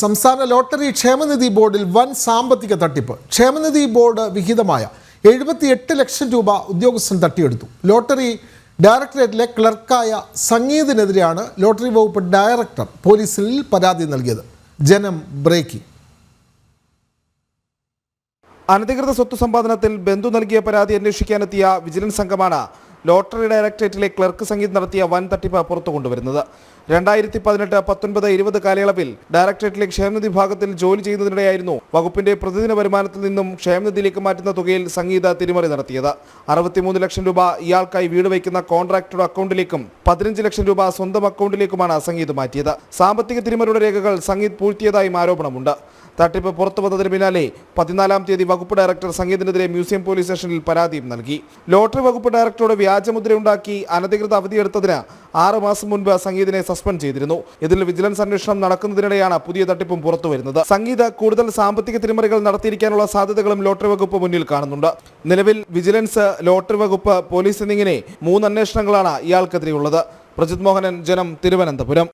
സംസ്ഥാന ലോട്ടറി ക്ഷേമനിധി ബോർഡിൽ വൻ സാമ്പത്തിക തട്ടിപ്പ്. ക്ഷേമനിധി ബോർഡ് വിഹിതമായ എഴുപത്തിയെട്ട് ലക്ഷം രൂപ ഉദ്യോഗസ്ഥൻ തട്ടിയെടുത്തു. ലോട്ടറി ഡയറക്ടറേറ്റിലെ ക്ലർക്കായ സംഗീതിനെതിരെയാണ് ലോട്ടറി വകുപ്പ് ഡയറക്ടർ പോലീസിൽ പരാതി നൽകിയത്. ജനം ബ്രേക്കിംഗ്. അനധികൃത സ്വത്ത് സമ്പാദനത്തിൽ ബന്ധു നൽകിയ പരാതി അന്വേഷിക്കാനെത്തിയ വിജിലൻസ് സംഘമാണ് ലോട്ടറി ഡയറക്ടറേറ്റിലെ ക്ലർക്ക് സംഗീത് നടത്തിയ വൻ തട്ടിപ്പ് പുറത്തു കൊണ്ടുവരുന്നത്. രണ്ടായിരത്തി പതിനെട്ട് പത്തൊൻപത് ഇരുപത് കാലയളവിൽ ഡയറക്ടറേറ്റിലെ ക്ഷേമനിധി ഭാഗത്തിൽ ജോലി ചെയ്യുന്നതിനിടെയായിരുന്നു വകുപ്പിന്റെ പ്രതിദിന വരുമാനത്തിൽ നിന്നും ക്ഷേമനിധിയിലേക്ക് മാറ്റുന്ന തുകയിൽ സംഗീത തിരിമറി നടത്തിയത്. അറുപത്തിമൂന്ന് ലക്ഷം രൂപ ഇയാൾക്കായി വീട് വയ്ക്കുന്ന കോൺട്രാക്ടറുടെ അക്കൗണ്ടിലേക്കും പതിനഞ്ച് ലക്ഷം രൂപ സ്വന്തം അക്കൗണ്ടിലേക്കുമാണ് സംഗീത് മാറ്റിയത്. സാമ്പത്തിക തിരിമറിയുടെ രേഖകൾ സംഗീത് പൂഴ്ത്തിയതായും ആരോപണമുണ്ട്. തട്ടിപ്പ് പുറത്തു വന്നതിന് പിന്നാലെ പതിനാലാം തീയതി വകുപ്പ് ഡയറക്ടർ സംഗീതിനെതിരെ മ്യൂസിയം പോലീസ് സ്റ്റേഷനിൽ പരാതിയും നൽകി. ലോട്ടറി വകുപ്പ് ഡയറക്ടറോട് വ്യാജമുദ്രയുണ്ടാക്കി അനധികൃത അവധിയെടുത്തതിന് ആറ് മാസം മുൻപ് സംഗീതിനെ സസ്പെൻഡ് ചെയ്തിരുന്നു. ഇതിൽ വിജിലൻസ് അന്വേഷണം നടക്കുന്നതിനിടെയാണ് പുതിയ തട്ടിപ്പും പുറത്തു വരുന്നത്. സംഗീത കൂടുതൽ സാമ്പത്തിക തിരിമറികൾ നടത്തിയിരിക്കാനുള്ള സാധ്യതകളും ലോട്ടറി വകുപ്പ് മുന്നിൽ കാണുന്നുണ്ട്. നിലവിൽ വിജിലൻസ് ലോട്ടറി വകുപ്പ് പോലീസ് എന്നിങ്ങനെ മൂന്ന് അന്വേഷണങ്ങളാണ് ഇയാൾക്കെതിരെയുള്ളത്. പ്രജിത് മോഹനൻ ജനം തിരുവനന്തപുരം.